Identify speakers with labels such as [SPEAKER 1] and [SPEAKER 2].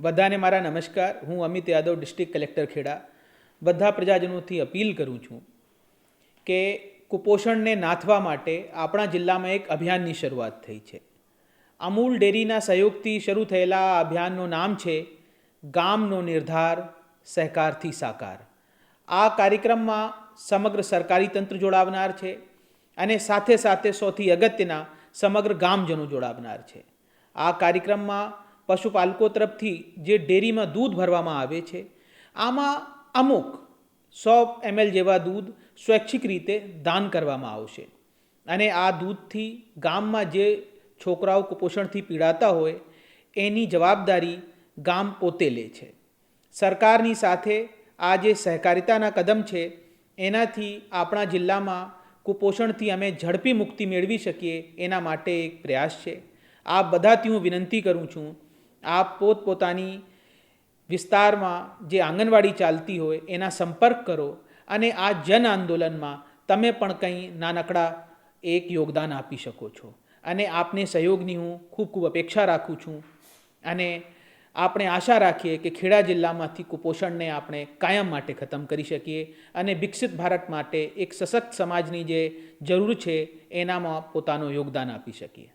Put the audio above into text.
[SPEAKER 1] બધાને મારા નમસ્કાર. હું અમિત યાદવ, ડિસ્ટ્રિક્ટ કલેક્ટર ખેડા. બધા પ્રજાજનોથી અપીલ કરું છું કે કુપોષણને નાથવા માટે આપણા જિલ્લામાં એક અભિયાનની શરૂઆત થઈ છે. અમૂલ ડેરીના સહયોગથી શરૂ થયેલા આ અભિયાનનું નામ છે ગામનો નિર્ધાર, સહકારથી સાકાર. આ કાર્યક્રમમાં સમગ્ર સરકારી તંત્ર જોડાવનાર છે અને સાથે સાથે સૌથી અગત્યના સમગ્ર ગામજનો જોડાવનાર છે. આ કાર્યક્રમમાં પશુપાલકો તરફથી જે ડેરીમાં દૂધ ભરવામાં આવે છે, આમાં અમુક સો એમએલ જેવા દૂધ સ્વૈચ્છિક રીતે દાન કરવામાં આવશે. અને આ દૂધથી ગામમાં જે છોકરાઓ કુપોષણથી પીડાતા હોય, એની જવાબદારી ગામ પોતે લે છે. સરકારની સાથે આ જે સહકારિતાના કદમ છે, એનાથી આપણા જિલ્લામાં કુપોષણથી અમે ઝડપી મુક્તિ મેળવી શકીએ એના માટે એક પ્રયાસ છે. આ બધાથી હું વિનંતી કરું છું આપ પોતપોતાની વિસ્તારમાં જે આંગણવાડી ચાલતી હોય, એના સંપર્ક કરો અને આ જન આંદોલનમાં તમે પણ કંઈ નાનકડા એક યોગદાન આપી શકો છો. અને આપને સહયોગની હું ખૂબ ખૂબ અપેક્ષા રાખું છું. અને આપણે આશા રાખીએ કે ખેડા જિલ્લામાંથી કુપોષણને આપણે કાયમ માટે ખતમ કરી શકીએ અને વિકસિત ભારત માટે એક સશક્ત સમાજની જે જરૂર છે, એનામાં પોતાનું યોગદાન આપી શકીએ.